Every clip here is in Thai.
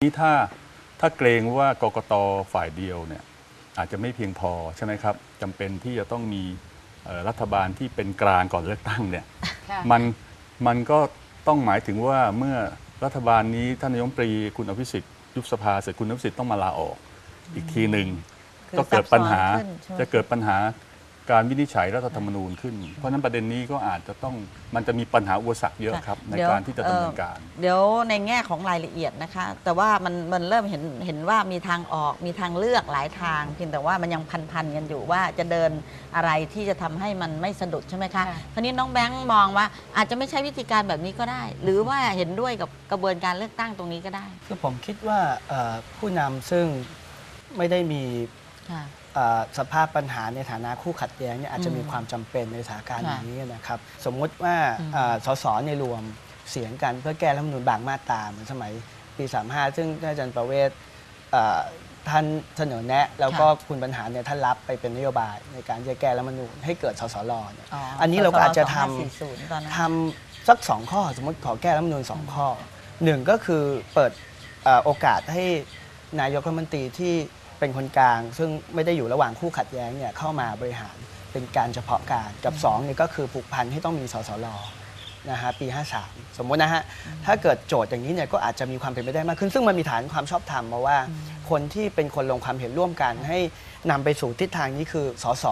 นี้ถ้าถ้าเกรงว่ากกตฝ่ายเดียวเนี่ยอาจจะไม่เพียงพอใช่ไหมครับจำเป็นที่จะต้องมีเอ่อรัฐบาลที่เป็นกลางก่อนเลือกตั้งเนี่ยค่ะมันมันก็ต้องหมายถึงว่าเมื่อรัฐบาลนี้ท่านนายกรัฐมนตรีคุณอภิสิทธิ์ยุบสภาเสร็จคุณอภิสิทธิ์ต้องมาลาออกอีกทีหนึ่งคือก็เกิดปัญหาซับซ้อนขึ้นใช่ไหมจะเกิดปัญหา การวินิจฉัยรัฐธรรมนูญขึ้น เพราะฉะนั้นประเด็นนี้ก็อาจจะต้องมันจะมีปัญหาอุปสรรคเยอะครับ ในเดี๋ยวการที่จะดำเนินการเอ่อเดี๋ยวในแง่ของรายละเอียดนะคะ แต่ว่ามันมันเริ่มเห็นเห็นว่ามีทางออกมีทางเลือกหลายทางเพียงแต่ว่ามันยังพันๆกันอยู่ว่าจะเดินอะไรที่จะทำให้มันไม่สะดุดใช่ไหมคะค่ะ คราวนี้น้องแบงค์มองว่าอาจจะไม่ใช่วิธีการแบบนี้ก็ได้ หรือว่าเห็นด้วยกับกระบวนการเลือกตั้งตรงนี้ก็ได้คือผมคิดว่าเอ่อผู้นำซึ่งไม่ได้มีค่ะเอ่อ สภาพปัญหาในฐานะคู่ขัดแย้งเนี่ยอาจจะอืมมีความจำเป็นในสถานการณ์ค่ะนี้นะครับสมมุติว่าอืมเอ่อสสในยรวมเสียงกันเพื่อแก้รัฐธรรมนูญบางมาตราเหมือนสมัยปี 35 ซึ่งท่านอาจารย์ประเวศเอ่อท่านเสนอแนะ แล้วก็คุณปัญหาเนี่ยท่านรับไปเป็นนโยบายในการจะแก้รัฐธรรมนูญให้เกิดสสรเนี่ยอันนี้เราก็อาจจะทำ2540ตอนนั้นทำสักสองข้อ สมมติขอแก้รัฐธรรมนูญสองข้อหนึ่งก็คือเปิดเอ่อโอกาสให้นายกรัฐมนตรีที่ เป็นคนกลาง ซึ่งไม่ได้อยู่ระหว่างคู่ขัดแย้งเนี่ยเข้ามาบริหารเป็นการเฉพาะการกับสองเนี่ยก็คือผูกพันให้ต้องมีสสรนะฮะปี 53 สมมุตินะฮะถ้าเกิดโจทย์อย่างนี้เนี่ยก็อาจจะมีความเป็นไปได้มากขึ้น ซึ่งมันมีฐานความชอบธรรมมาว่า คนที่เป็นคนลงความเห็นร่วมกัน ให้นำไปสู่ทิศทางนี้คือสส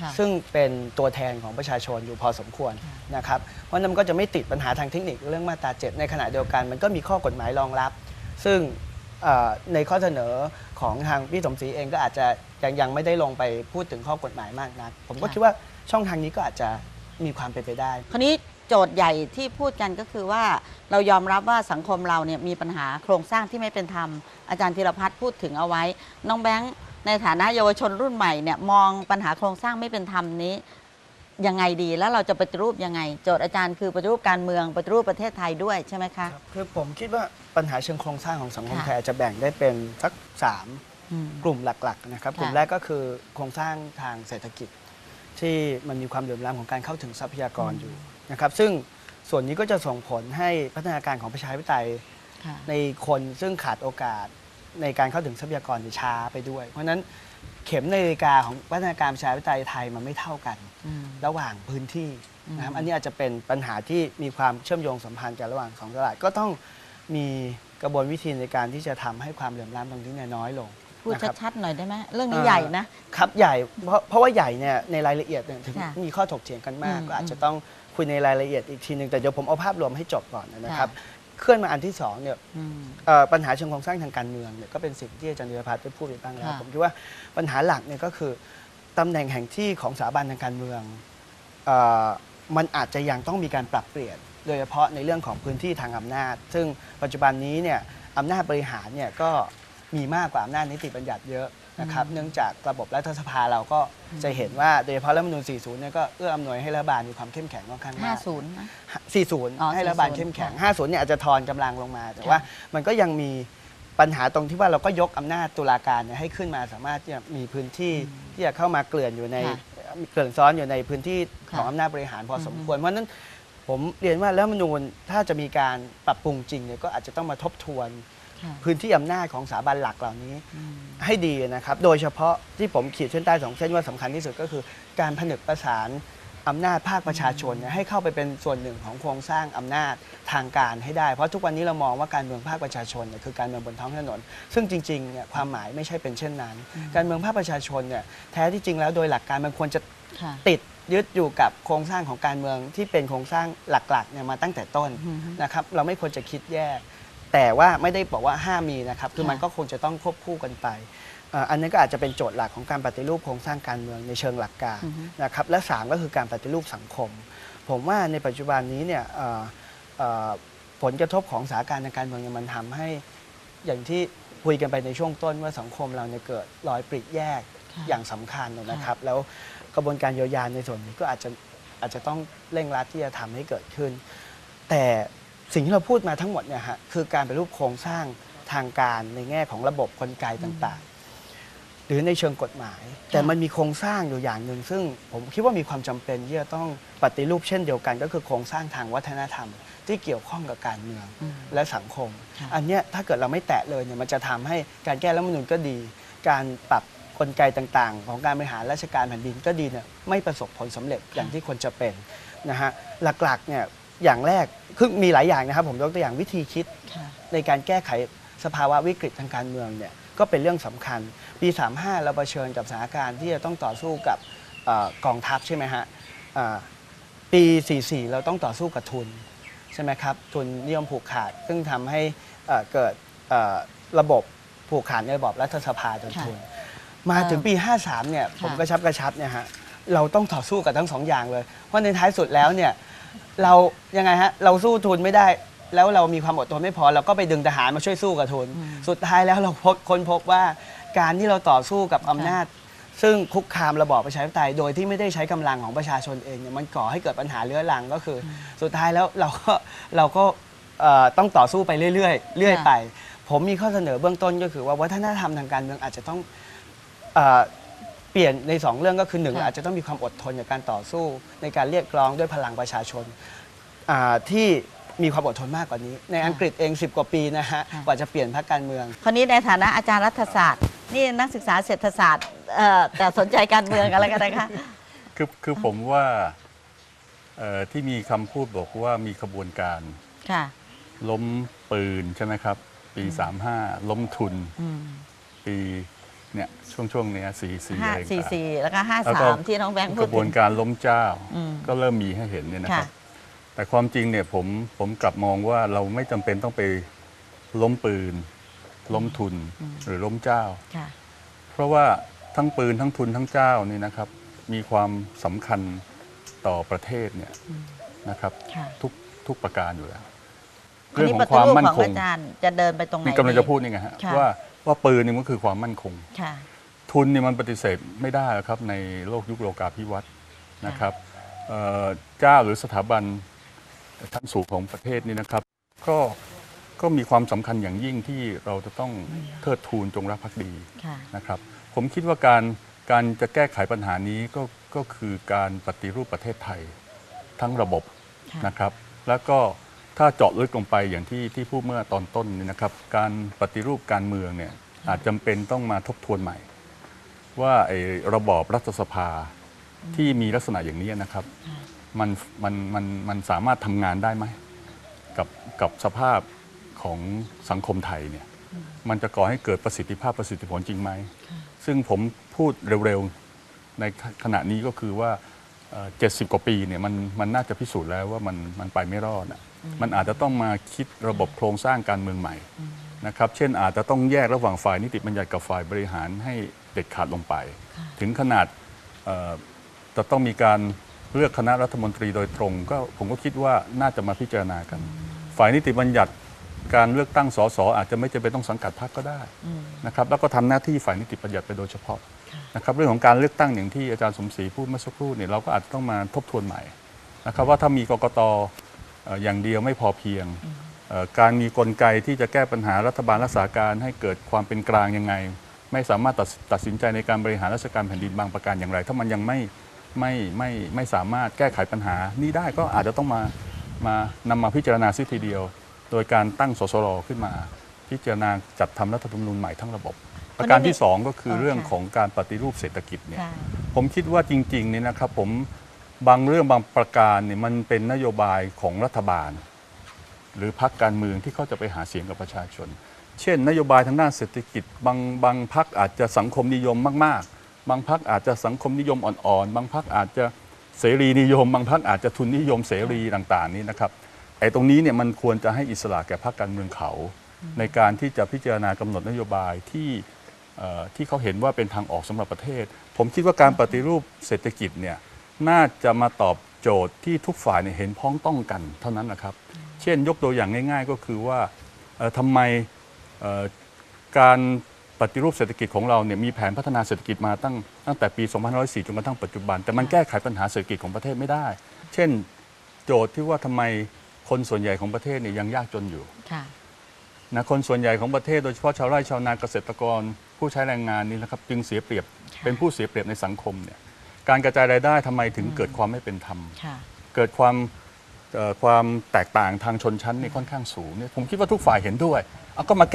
ค่ะซึ่งเป็นตัวแทนของประชาชนอยู่พอสมควรนะครับ เพราะฉะนั้นมันก็จะไม่ติดปัญหาทางเทคนิคเรื่องมาตราเจ็ดในขณะเดียวกัน มันก็มีข้อกฎหมายรองรับ ซึ่งเอ่อ ในข้อเสนอของทางพี่สมศรีเองก็อาจจะยังยังไม่ได้ลงไปพูดถึงข้อกฎหมายมากนัก ผมก็คิดว่าช่องทางนี้ก็อาจจะมีความเป็นไปได้ คราวนี้โจทย์ใหญ่ที่พูดกันก็คือว่าเรายอมรับว่าสังคมเราเนี่ยมีปัญหาโครงสร้างที่ไม่เป็นธรรม อาจารย์ธีรพัฒน์พูดถึงเอาไว้ น้องแบงค์ในฐานะเยาวชนรุ่นใหม่เนี่ยมองปัญหาโครงสร้างไม่เป็นธรรมนี้ ยังไงดีแล้วเราจะปฏิรูปยังไง โจทย์อาจารย์คือปฏิรูปการเมืองปฏิรูปประเทศไทยด้วยใช่ไหมคะ คือผมคิดว่าปัญหาเชิงโครงสร้างของสังคมค่ะไทยอาจจะแบ่งได้เป็นสักสามอืมกลุ่มหลักๆนะครับค่ะ กลุ่มแรกก็คือโครงสร้างทางเศรษฐกิจ ที่มันมีความเหลื่อมล้ำของการเข้าถึงทรัพยากรอยู่นะครับซึ่งส่วนนี้ก็จะส่งผลให้พัฒนาการของประชาธิปไตย ค่ะ ในคนซึ่งขาดโอกาสในการเข้าถึงทรัพยากรเนี่ยช้าไปด้วย เพราะฉะนั้น เข็มนาฬิกาของพัฒนาการประชาธิปไตยไทยมันไม่เท่ากันอืมระหว่างพื้นที่นะครับอืมอันนี้อาจจะเป็นปัญหาที่มีความเชื่อมโยงสัมพันธ์กันระหว่างสองตลาดก็ต้องมีกระบวนวิธีในการที่จะทำให้ความเหลื่อมล้ำตรงนี้เนี่ยน้อยลงพูดนะครับชัดๆหน่อยได้ไหมเรื่องนี้ใหญ่นะครับใหญ่เพราะเพราะว่าใหญ่เนี่ยในรายละเอียดเนี่ยถึงค่ะมีข้อถกเถียงกันมากอืมก็อาจจะต้องคุยในรายละเอียดอีกทีหนึ่งแต่เดี๋ยวผมเอาภาพรวมให้จบก่อนนะครับ เคลื่อนมาอันที่สองเนี่ยอืมเอ่อปัญหาเชิงโครงสร้างทางการเมืองเนี่ยก็เป็นสิ่งที่อาจารย์ธีรพัฒน์ได้พูดไปบ้างแล้วค่ะผมคิดว่าปัญหาหลักเนี่ยก็คือตำแหน่งแห่งที่ของสถาบันทางการเมืองเอ่อมันอาจจะยังต้องมีการปรับเปลี่ยน โดยเฉพาะในเรื่องของพื้นที่ทางอำนาจ ซึ่งปัจจุบันนี้เนี่ยอำนาจบริหารเนี่ยก็มีมากกว่าอำนาจนิติบัญญัติเยอะ นะครับอืมเนื่องจากระบบรัฐสภาเราก็จะเห็นว่าโดยเฉพาะรัฐธรรมนูญ40 เนี่ยก็เอื้ออำนวยให้รัฐบาลมีความเข้มแข็งค่อนข้างห้ามากศูนย์นะอ๋อ40 ให้รัฐบาล40เข้มแข็งค่ะ50 เนี่ยอาจจะทอนกำลังลงมา แต่ค่ะว่ามันก็ยังมีปัญหาตรงที่ว่าเราก็ยกอำนาจตุลาการเนี่ยให้ขึ้นมาสามารถที่จะมีพื้นที่ที่จะเข้ามาเกลื่อนอยู่ในค่ะเกลื่อนซ้อนอยู่ในพื้นที่ของค่ะอำนาจบริหารพอออฮึสมควรเพราะฉะนั้นผมเรียนว่าแล้วมนูญถ้าจะมีการปรับปรุงจริงเนี่ยก็อาจจะต้องมาทบทวนค่ะ พื้นที่อำนาจของสถาบันหลักเหล่านี้อืมให้ดีนะครับ โดยเฉพาะที่ผมขีดเส้นใต้สองเส้นว่าสำคัญที่สุดก็คือ การผนึกประสานอำนาจภาคประชาชนเนี่ยให้เข้าไปเป็นส่วนหนึ่งของโครงสร้างอำนาจทางการให้ได้ เพราะทุกวันนี้เรามองว่าการเมืองภาคประชาชนเนี่ยคือการเมืองบนท้องถนน ซึ่งจริงๆเนี่ยความหมายไม่ใช่เป็นเช่นนั้น การเมืองภาคประชาชนเนี่ยแท้ที่จริงแล้วโดยหลักการมันควรจะค่ะติดยึดอยู่กับโครงสร้างของการเมืองที่เป็นโครงสร้างหลักๆเนี่ยมาตั้งแต่ต้นอือฮึนะครับเราไม่ควรจะคิดแยก แต่ว่าไม่ได้บอกว่าห้ามมีนะครับ คือค่ะมันก็คงจะต้องควบคู่กันไปเอ่ออันนี้ก็อาจจะเป็นโจทย์หลักของการปฏิรูปโครงสร้างการเมืองในเชิงหลักการอือฮึนะครับ และสามก็คือการปฏิรูปสังคม ผมว่าในปัจจุบันนี้เนี่ยเอ่อเอ่อผลกระทบของสถานการณ์ทางการเมืองเนี่ยมันทำให้อย่างที่คุยกันไปในช่วงต้นว่าสังคมเราเนี่ยเกิดรอยปริแยกค่ะอย่างสำคัญนะครับ แล้วกระบวนการเยียวยาในส่วนนี้ก็อาจจะอาจจะต้องเร่งรัดที่จะทำให้เกิดขึ้น แต่ สิ่งที่เราพูดมาทั้งหมดเนี่ยฮะคือการเป็นรูปโครงสร้างทางการในแง่ของระบบกลไกต่างๆ หรือในเชิงกฎหมาย แต่มันมีโครงสร้างอยู่อย่างหนึ่ง ซึ่งผมคิดว่ามีความจำเป็นที่จะต้องปฏิรูปเช่นเดียวกันก็คือโครงสร้างทางวัฒนธรรม ที่เกี่ยวข้องกับการเมืองอืมและสังคมค่ะอันเนี้ยถ้าเกิดเราไม่แตะเลยเนี่ยมันจะทำให้การแก้รัฐธรรมนูญก็ดี การปรับกลไกต่างๆ ของการบริหารราชการแผ่นดินก็ดีเนี่ยไม่ประสบผลสำเร็จอย่างที่ควรจะเป็นนะฮะหลักๆเนี่ย อย่างแรกคือมีหลายอย่างนะครับ ผมยกตัวอย่างวิธีคิดค่ะในการแก้ไขสภาวะวิกฤตทางการเมืองเนี่ยก็เป็นเรื่องสำคัญ ปี 35 เราเผชิญกับสถานการณ์ที่จะต้องต่อสู้กับเออกองทัพใช่ไหมฮะอ่าปี 44 เราต้องต่อสู้กับทุนใช่ไหมครับทุนนิยมผูกขาด ซึ่งทำให้เอ่อเกิดเอ่อระบบผูกขาดในระบบรัฐสภาโดยค่ะทุน มาถึงปี 53 เนี่ยผมค่ะกระชับกระชับเนี่ยฮะเราต้องต่อสู้กับทั้งสองอย่างเลย เพราะในท้ายสุดแล้วเนี่ย เรายังไงฮะเราสู้ทุนไม่ได้ แล้วเรามีความอดทนไม่พอเราก็ไปดึงทหารมาช่วยสู้กับทุนอืมสุดท้ายแล้วเราพบค้นพบว่าการที่เราต่อสู้กับอำนาจ ซึ่งคุกคามระบอบประชาธิปไตยโดยที่ไม่ได้ใช้กำลังของประชาชนเองเนี่ยมันก่อให้เกิดปัญหาเรื้อรังก็คืออสุดท้ายแล้วเราก็เราก็เอ่อต้องต่อสู้ไปเรื่อยๆเรื่อยค่ะไป ผมมีข้อเสนอเบื้องต้นก็คือว่าวัฒนธรรมทางการเมืองอาจจะต้องเอ่อ เปลี่ยนในสองเรื่องก็คือหนึ่งค่ะอาจจะต้องมีความอดทนในการต่อสู้ในการเรียกร้องด้วยพลังประชาชนอ่าที่มีความอดทนมากกว่านี้ ในอังกฤษเอง 10 กว่าปีนะฮะค่ะกว่าจะเปลี่ยนพรรคการเมือง คราวนี้ในฐานะอาจารย์รัฐศาสตร์ นี่นักศึกษาเศรษฐศาสตร์เอ่อแต่สนใจการเมืองกันแล้วกันนะคะคือคือผมว่าเอ่อที่มีคำพูดบอกว่ามีขบวนการค่ะล้มปืนใช่ไหมครับ ปี 35 ล้มทุนอืมปี เนี่ยช่วงช่วงๆเนี้ยสี่สี่ห้าอะไรสี่ต่างสี่แล้วก็ห้าแล้วสาก็มที่น้องแบงค์พูกดระบวนถึงการล้มเจ้าอืมก็เริ่มมีให้เห็นเนี่ยนะครับค่ะแต่ความจริงเนี่ยผมผมกลับมองว่าเราไม่จำเป็นต้องไปล้มปืน ล้มทุนหรือล้มเจ้าค่ะเพราะว่าทั้งปืนทั้งทุนทั้งเจ้านี่นะครับ มีความสำคัญต่อประเทศเนี่ยนะครับค่ะทุกทุกประการอยู่แล้วคราวเรื่องนี้ขปองฏิความรูปมั่นของคงอาจารย์จะเดินไปตรงไหนนี่กำลังจะดีพูดนี่ไงฮะค่ะว่า ว่าปืนนี่มันคือความมั่นคง ค่ะทุนเนี่ยมันปฏิเสธไม่ได้หรอกครับในโลกยุคโลกาภิวัตน์นะครับเอ่อเจ้าหรือสถาบันชั้นสูงของประเทศนี่นะครับ ก็ก็มีความสำคัญอย่างยิ่งที่เราจะต้องเทิดทูนจงรักภักดีค่ะ นะครับ ผมคิดว่าการการจะแก้ไขปัญหานี้ก็ก็คือการปฏิรูปประเทศไทยทั้งระบบค่ะ นะครับ แล้วก็ ถ้าเจาะลึกลงไปอย่างที่ที่พูดเมื่อตอนต้นนี่นะครับ การปฏิรูปการเมืองเนี่ยอาจจำเป็นต้องมาทบทวนใหม่ ว่าไอ้ระบอบรัฐสภาที่มีลักษณะอย่างนี้นะครับ มันมันมันมันสามารถทำงานได้ไหมกับกับสภาพของสังคมไทยเนี่ยมันจะก่อให้เกิดประสิทธิภาพประสิทธิผลจริงไหม ซึ่งผมพูดเร็วๆ ในขณะนี้ก็คือว่าเจ็ดสิบกว่าปีเนี่ยมันมันน่าจะพิสูจน์แล้วว่ามันมันไปไม่รอดอะ มันอาจจะต้องมาคิดระบบโครงสร้างการเมืองใหม่นะครับ เช่นอาจจะต้องแยกระหว่างฝ่ายนิติบัญญัติกับฝ่ายบริหารให้เด็ดขาดลงไป ถึงขนาดเอ่อจะต้องมีการเลือกคณะรัฐมนตรีโดยตรง ก็ผมก็คิดว่าน่าจะมาพิจารณากัน ฝ่ายนิติบัญญัติการเลือกตั้งสสอาจจะไม่จำเป็นต้องสังกัดพรรคก็ได้นะครับแล้วก็ทำหน้าที่ฝ่ายนิติบัญญัติไปโดยเฉพาะนะครับเรื่องของการเลือกตั้งอย่างที่อาจารย์สมศรีพูดเมื่อสักครู่เนี่ยเราก็อาจจะต้องมาทบทวนใหม่นะครับว่าถ้ามีกกตเอ่ออย่างเดียวไม่พอเพียงเอ่อการมีกลไกที่จะแก้ปัญหารัฐบาลรักษาการให้เกิดความเป็นกลางยังไง ไม่สามารถตัดตัดสินใจในการบริหารราชการแผ่นดินบางประการอย่างไร ถ้ามันยังไม่ไม่ไม่ไม่สามารถแก้ไขปัญหานี้ได้ก็อาจจะต้องมามานำมาพิจารณาซิทีเดียว โดยการตั้งสสรขึ้นมา พิจารณาจัดทำรัฐธรรมนูญใหม่ทั้งระบบ ประการที่สองก็คืออ๋อเรื่องค่ะของการปฏิรูปเศรษฐกิจเนี่ยค่ะผมคิดว่าจริงๆเนี่ยนะครับผม บางเรื่องบางประการเนี่ยมันเป็นนโยบายของรัฐบาล หรือพรรคการเมืองที่เขาจะไปหาเสียงกับประชาชน เช่น นโยบายทางด้านเศรษฐกิจ บางบางพรรคอาจจะสังคมนิยมมาก ๆ บางพรรคอาจจะสังคมนิยมอ่อนๆ บางพรรคอาจจะเสรีนิยม บางพรรคอาจจะทุนนิยมเสรีต่างๆ นี้นะครับไอ้ตรงนี้เนี่ยมันควรจะให้อิสระแก่พรรคการเมืองเขา ในการที่จะพิจารณากำหนดนโยบายที่ที่เขาเห็นว่าเป็นทางออกสำหรับประเทศ ผมคิดว่าการปฏิรูปเศรษฐกิจเนี่ย น่าจะมาตอบโจทย์ที่ทุกฝ่ายเนี่ยเห็นพ้องต้องกันเท่านั้นนะครับ เช่นยกตัวอย่างง่าย ๆ ก็คือว่าเอ่อทำไมเอ่อการปฏิรูปเศรษฐกิจของเราเนี่ยมีแผนพัฒนาเศรษฐกิจมาตั้งตั้งแต่ปี 2504 จนกระทั่งปัจจุบัน แต่มันแก้ไขปัญหาเศรษฐกิจของประเทศไม่ได้ เช่น โจทย์ที่ว่าทำไมคนส่วนใหญ่ของประเทศเนี่ยยังยากจนอยู่ค่ะนะคนส่วนใหญ่ของประเทศโดยเฉพาะชาวไร่ชาวนาเกษตรกร ผู้ใช้แรงงานนี่นะครับจึงเสียเปรียบเป็นผู้เสียเปรียบในสังคมเนี่ย การกระจายรายได้ทำไมถึงเกิดความไม่เป็นธรรม ค่ะ เกิดความเอ่อความแตกต่างทางชนชั้นนี่ค่อนข้างสูงเนี่ยผมคิดว่าทุกฝ่ายเห็นด้วยเอาก็มา